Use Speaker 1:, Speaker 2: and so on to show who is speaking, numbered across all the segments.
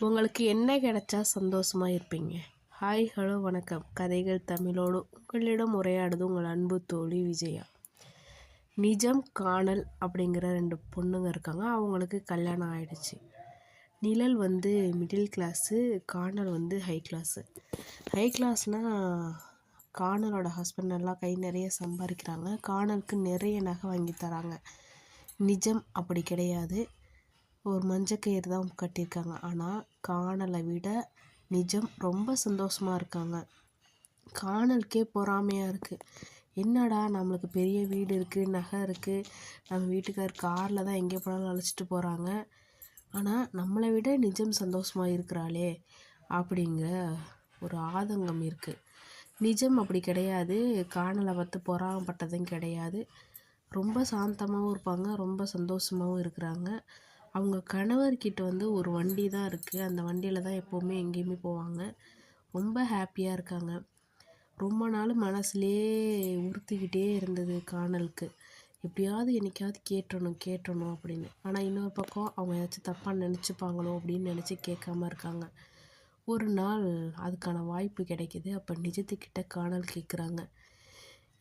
Speaker 1: உங்களுக்கு என்ன கிடைச்சா சந்தோஷமாக இருப்பீங்க? ஹாய் ஹலோ வணக்கம். கதைகள் தமிழோடு உங்களிடம் உரையாடுது உங்கள் அன்பு தோழி விஜயா. நிஜம் காணல் அப்படிங்கிற ரெண்டு பொண்ணுங்க இருக்காங்க. அவங்களுக்கு கல்யாணம் ஆயிடுச்சு. நிழல் வந்து மிடில் கிளாஸு காணல் வந்து ஹை கிளாஸு ஹை கிளாஸ்னால் காணலோட ஹஸ்பண்ட் நல்லா கை நிறைய சம்பாதிக்கிறாங்க காணலுக்கு நிறைய நகை வாங்கி தராங்க. நிஜம் அப்படி கிடையாது. ஒரு மஞ்சக்கயிறு தான் கட்டியிருக்காங்க. ஆனால் காணலை விட நிஜம் ரொம்ப சந்தோஷமாக இருக்காங்க. காணலுக்கே பொறாமையாக இருக்குது என்னடா நம்மளுக்கு பெரிய வீடு இருக்குது நகை இருக்குது நம்ம வீட்டுக்கார் காரில் தான் எங்கே போனாலும் அழைச்சிட்டு போகிறாங்க ஆனால் நம்மளை விட நிஜம் சந்தோஷமாக இருக்கிறாளே அப்படிங்கிற ஒரு ஆதங்கம் இருக்குது நிஜம் அப்படி கிடையாது. காணலை பார்த்து பொறாமப்பட்டதும் கிடையாது. ரொம்ப சாந்தமாகவும் இருப்பாங்க ரொம்ப சந்தோஷமாகவும் இருக்கிறாங்க. அவங்க கணவர்கிட்ட வந்து ஒரு வண்டி தான் இருக்குது அந்த வண்டியில் தான் எப்போவுமே எங்கேயுமே போவாங்க. ரொம்ப ஹாப்பியாக இருக்காங்க. ரொம்ப நாள் மனசுலேயே உறுத்திக்கிட்டே இருந்தது காணலுக்கு. எப்படியாவது என்னைக்காவது கேட்டணும் கேட்டணும் அப்படின்னு. ஆனால் இன்னொரு பக்கம் அவங்க ஏதாச்சும் தப்பாக நினச்சிப்பாங்களோ அப்படின்னு நினச்சி கேட்காம இருக்காங்க. ஒரு நாள் அதுக்கான வாய்ப்பு கிடைக்கிது. அப்போ நிஜத்துக்கிட்ட காணல் கேட்குறாங்க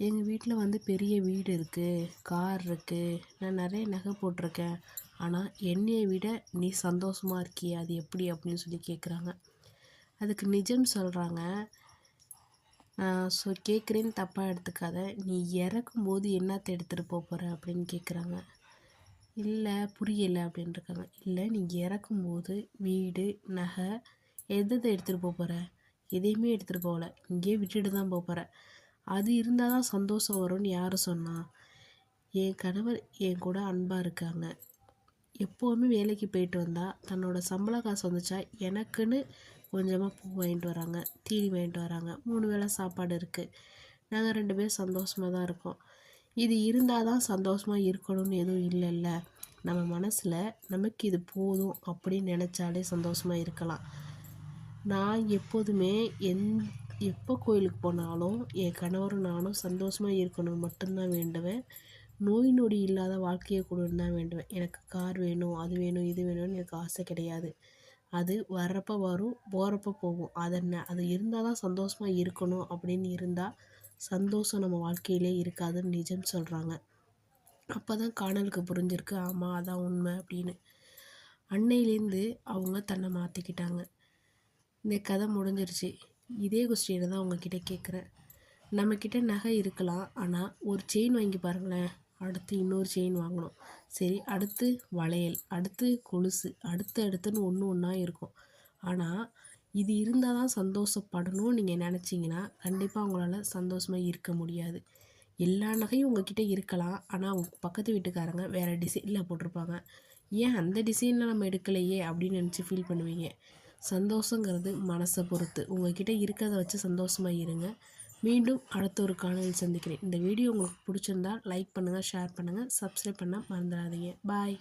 Speaker 1: எங்கள் வீட்டில் வந்து பெரிய வீடு இருக்குது கார் இருக்குது நான் நிறைய நகை போட்டிருக்கேன். ஆனால் என்னையை விட நீ சந்தோஷமாக இருக்கியே அது எப்படி அப்படின்னு சொல்லி கேட்குறாங்க அதுக்கு நிஜம் சொல்கிறாங்க ஸோ கேட்குறேன்னு தப்பாக எடுத்துக்காத. நீ இறக்கும்போது என்னத்தை எடுத்துகிட்டு போக போகிற அப்படின்னு கேட்குறாங்க இல்லை புரியலை அப்படின்ட்டுருக்காங்க இல்லை நீ இறக்கும்போது வீடு நகை எதை எடுத்துகிட்டு போக போகிற எதையுமே எடுத்துகிட்டு போகல. இங்கேயே விட்டுட்டு தான் போக போகிற அது இருந்தால் தான் சந்தோஷம் வரும்னு யார் சொன்னால் என் கணவர் என் கூட அன்பாக இருக்காங்க. எப்போவுமே வேலைக்கு போயிட்டு வந்தால் தன்னோட சம்பள காசு வந்துச்சா எனக்குன்னு கொஞ்சமாக பூ வாங்கிட்டு வராங்க தீனி வாங்கிட்டு வராங்க மூணு வேளை சாப்பாடு இருக்குது நாங்கள் ரெண்டு பேரும் சந்தோஷமாக தான் இருக்கோம். இது இருந்தால் தான் சந்தோஷமாக இருக்கணும்னு எதுவும் இல்லைல்ல. நம்ம மனசில் நமக்கு இது போதும் அப்படின்னு நினச்சாலே சந்தோஷமாக இருக்கலாம். நான் எப்போதுமே எந் எப்போ கோயிலுக்கு போனாலும் என் கணவரும் நானும் சந்தோஷமாக இருக்கணும். மட்டும்தான் வேண்டுவேன். நோய் நொடி இல்லாத வாழ்க்கையை கொடுன்னு தான் வேண்டுவேன் எனக்கு கார் வேணும் அது வேணும் இது வேணும்னு எனக்கு ஆசை கிடையாது. அது வர்றப்போ வரும் போகிறப்ப போகும். அதை அது இருந்தால் தான் சந்தோஷமாக இருக்கணும். அப்படின்னு இருந்தால் சந்தோஷம் நம்ம வாழ்க்கையிலே இருக்காதுன்னு நிஜம் சொல்கிறாங்க அப்போ தான் காணலுக்கு புரிஞ்சிருக்கு. ஆமாம் அதான் உண்மை அப்படின்னு. அன்னையிலேருந்து அவங்க தன்னை மாற்றிக்கிட்டாங்க இந்த கதை முடிஞ்சிருச்சு. இதே கொஸ்டினை தான் உங்ககிட்ட கேட்குறேன் நம்மக்கிட்ட நகை இருக்கலாம். ஆனால் ஒரு செயின் வாங்கி பாருங்களேன். அடுத்து இன்னொரு செயின் வாங்கணும். சரி அடுத்து வளையல் அடுத்து கொலுசு அடுத்து அடுத்துன்னு ஒன்று ஒன்றா இருக்கும். ஆனால் இது இருந்தால் தான் சந்தோஷப்படணும்னு நீங்கள் நினச்சிங்கன்னா கண்டிப்பாக உங்களால் சந்தோஷமாக இருக்க முடியாது. எல்லா நகையும் உங்ககிட்ட இருக்கலாம். ஆனால் உங்கள் பக்கத்து வீட்டுக்காரங்க வேறு டிசைனில் போட்டிருப்பாங்க. ஏன் அந்த டிசைனில் நம்ம எடுக்கலையே அப்படின்னு நினச்சி ஃபீல் பண்ணுவீங்க. சந்தோஷங்கிறது மனசை பொறுத்து. உங்ககிட்ட இருக்கிறத வச்சு சந்தோஷமாக இருங்க. மீண்டும் அடுத்த ஒரு காணொலியில் சந்திக்கிறேன். இந்த வீடியோ உங்களுக்கு பிடிச்சிருந்தால் லைக் பண்ணுங்கள் ஷேர் பண்ணுங்கள் சப்ஸ்கிரைப் பண்ண மறந்துடாதீங்க. பாய்